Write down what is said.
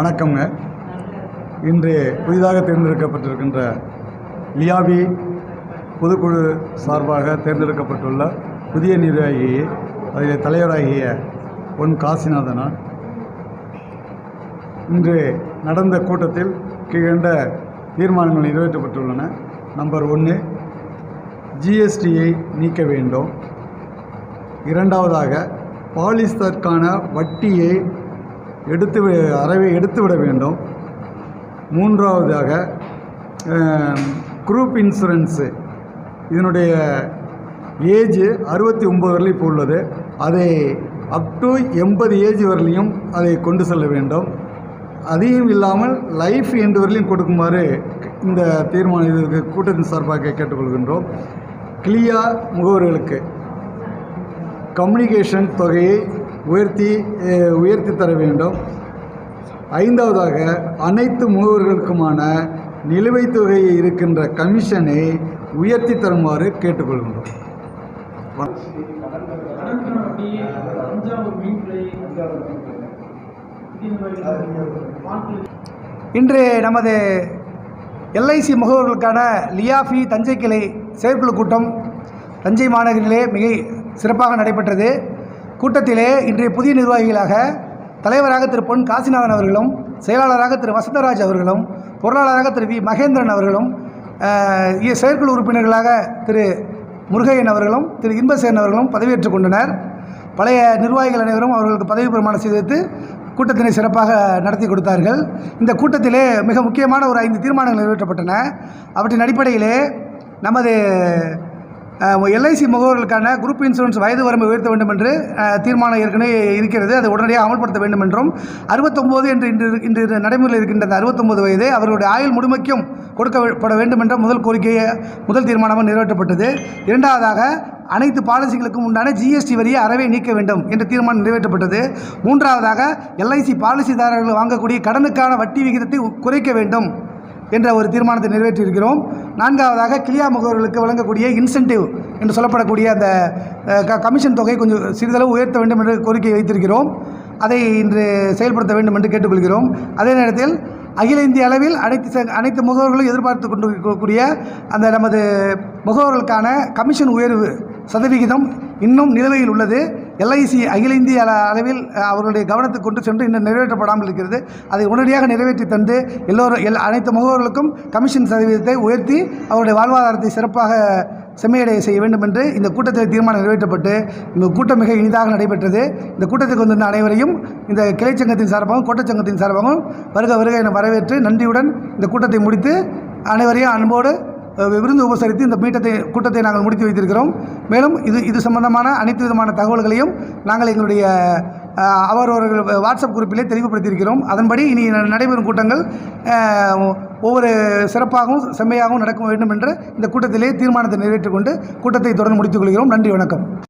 வணக்கம்ங்க. இன்று புதிதாக தேர்ந்தெடுக்கப்பட்டிருக்கின்ற லியாபி பொதுக்குழு சார்பாக தேர்ந்தெடுக்கப்பட்டுள்ள புதிய நிர்வாகியை அதில் தலைவராகிய பொன் காசிநாதனார். இன்று நடந்த கூட்டத்தில் கீழ்கண்ட தீர்மானங்கள் நிறைவேற்றப்பட்டுள்ளன. நம்பர் ஒன்று ஜிஎஸ்டியை நீக்க வேண்டும். இரண்டாவதாக பாலிஸ்தற்கான வட்டியை எடுத்து அறவை அறவே எடுத்துவிட வேண்டும். மூன்றாவதாக குரூப் இன்சூரன்ஸு இதனுடைய ஏஜ் அறுபத்தி ஒம்பது வரலையும் இப்போ உள்ளது. அதை அப் டு எண்பது ஏஜ் வரலையும் அதை கொண்டு செல்ல வேண்டும். அதையும் இல்லாமல் லைஃப் எண்டு வரலையும் கொடுக்குமாறு இந்த தீர்மானம் இதற்கு கூட்டத்தின் சார்பாக கேட்டுக்கொள்கின்றோம். கிளியா முகவர்களுக்கு. கம்யூனிகேஷன் தொகையை உயர்த்தி உயர்த்தி தர வேண்டும். ஐந்தாவதாக அனைத்து முகவர்களுக்குமான நிலுவைத் தொகையை இருக்கின்ற கமிஷனை உயர்த்தி தருமாறு கேட்டுக்கொள்கின்றோம். இன்று நமது எல்ஐசி முகவர்களுக்கான லியாஃபி தஞ்சை கிளை செயற்குழு கூட்டம் தஞ்சை மாநகரிலே மிக சிறப்பாக நடைபெற்றது. கூட்டத்திலே இன்றைய புதிய நிர்வாகிகளாக தலைவராக திரு பொன் காசிநாதன் அவர்களும் செயலாளராக திரு வசந்தராஜ் அவர்களும் பொருளாளராக திரு வி மகேந்திரன் அவர்களும் செயற்குழு உறுப்பினர்களாக திரு முருகையன் அவர்களும் திரு இன்பசேன் அவர்களும் பதவியேற்றுக் கொண்டனர். பழைய நிர்வாகிகள் அனைவரும் அவர்களுக்கு பதவி பிரமாணம் செய்து கூட்டத்தினை சிறப்பாக நடத்தி கொடுத்தார்கள். இந்த கூட்டத்திலே மிக முக்கியமான ஒரு ஐந்து தீர்மானங்கள் நிறைவேற்றப்பட்டன. அவற்றின் அடிப்படையிலே நமது எல்ஐசி முகவர்களுக்கான குரூப் இன்சூரன்ஸ் வயது வரம்பு உயர்த்த வேண்டும் என்று தீர்மானம் ஏற்கனவே இருக்கிறது. அதை உடனடியாக அமல்படுத்த வேண்டும் என்றும் அறுபத்தொம்போது என்று இன்று இன்று நடைமுறையில் இருக்கின்ற அந்த அறுபத்தொம்போது வயது அவர்களுடைய ஆயுள் முழுமைக்கும் கொடுக்கப்பட வேண்டும் என்ற முதல் கோரிக்கையை முதல் தீர்மானமாக நிறைவேற்றப்பட்டது. இரண்டாவதாக அனைத்து பாலிசிகளுக்கும் உண்டான ஜிஎஸ்டி வரியை அறவே நீக்க வேண்டும் என்ற தீர்மானம் நிறைவேற்றப்பட்டது. மூன்றாவதாக எல்ஐசி பாலிசிதாரர்கள் வாங்கக்கூடிய கடனுக்கான வட்டி விகிதத்தை குறைக்க வேண்டும். என்ற ஒரு தீர்மானத்தை நிறைவேற்றியிருக்கிறோம். நான்காவதாக கிளியா முகவர்களுக்கு வழங்கக்கூடிய இன்சென்டிவ் என்று சொல்லப்படக்கூடிய அந்த க- கமிஷன் தொகை கொஞ்சம் சிறிதளவு உயர்த்த வேண்டும் என்று கோரிக்கை வைத்திருக்கிறோம். அதை இன்று செயல்படுத்த வேண்டும் என்று கேட்டுக்கொள்கிறோம். அதே நேரத்தில் அகில இந்திய அளவில் அனைத்து ச- அனைத்து முகவர்களும் எதிர்பார்த்து கொண்டிருக்கக்கூடிய அந்த நமது முகவர்களுக்கான கமிஷன் உயர்வு சதவிகிதம் இன்னும் நிலுவையில் உள்ளது. எல்ஐசி அகில இந்திய அள- அளவில் அவருடைய கவனத்தை கவனத்துக்கு கொண்டு சென்று இன்னும் நிறைவேற்றப்படாமல் இருக்கிறது. அதை உடனடியாக நிறைவேற்றி தந்து எல்லோரும் எல் அனைத்து முகவர்களுக்கும் கமிஷன் சதவீதத்தை உயர்த்தி அவருடைய வாழ்வாதாரத்தை சிறப்பாக செம்மையடைய செய்ய வேண்டும் என்று இந்த கூட்டத்தில் தீர்மானம் நிறைவேற்றப்பட்டு இந்த கூட்டம் மிக இனிதாக நடைபெற்றது. இந்த கூட்டத்துக்கு வந்திருந்த அனைவரையும் இந்த கிளை சங்கத்தின் சார்பாகவும் கோட்டச்சங்கத்தின் சார்பாகவும் வருக வருக என வரவேற்று நன்றியுடன் இந்த கூட்டத்தை முடித்து அனைவரையும் அன்போடு விருந்து உபசரித்து இந்த மீட்டத்தை கூட்டத்தை நாங்கள் முடித்து வைத்திருக்கிறோம். மேலும் இது இது சம்பந்தமான அனைத்து விதமான தகவல்களையும் நாங்கள் எங்களுடைய அவரவர்கள் வாட்ஸ்அப் குரூப்பிலே தெளிவுபடுத்தியிருக்கிறோம். அதன்படி இனி நடைபெறும் கூட்டங்கள் ஒவ்வொரு சிறப்பாகவும் செம்மையாகவும் நடக்க வேண்டும் என்ற இந்த கூட்டத்திலே தீர்மானத்தை நிறைவேற்றிக் கொண்டு கூட்டத்தை தொடர்ந்து முடித்துக் கொள்கிறோம். நன்றி வணக்கம்.